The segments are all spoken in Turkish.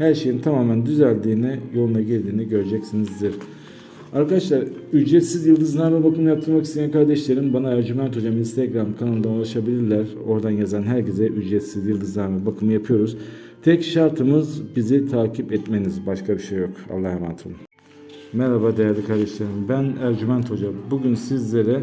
her şeyin tamamen düzeldiğini, yoluna girdiğini göreceksinizdir. Arkadaşlar ücretsiz yıldızlarla bakım yaptırmak isteyen kardeşlerim bana Ercüment Hocam Instagram kanalından ulaşabilirler. Oradan yazan herkese ücretsiz yıldızlarla bakımı yapıyoruz. Tek şartımız bizi takip etmeniz. Başka bir şey yok. Allah'a emanet olun. Merhaba değerli kardeşlerim. Ben Ercüment Hoca. Bugün sizlere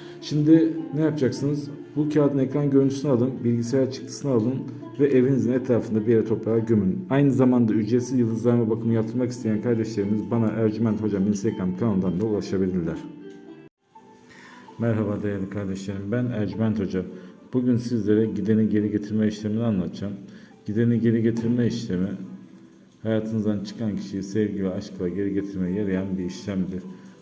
Şimdi ne yapacaksınız? Bu kağıdın ekran görüntüsünü alın, bilgisayar çıktısını alın ve evinizin etrafında bir yere toprağa gömün. Aynı zamanda ücretsiz yıldızlarma bakımı yaptırmak isteyen kardeşlerimiz bana Ercüment Hocam Instagram kanalından da ulaşabilirler. Merhaba değerli kardeşlerim. Ben Ercüment Hoca. Bugün sizlere gideni geri getirme işlemini anlatacağım. Gideni geri getirme işlemi hayatınızdan çıkan kişiyi sevgi ve aşkla geri getirmeye yarayan bir işlemdir.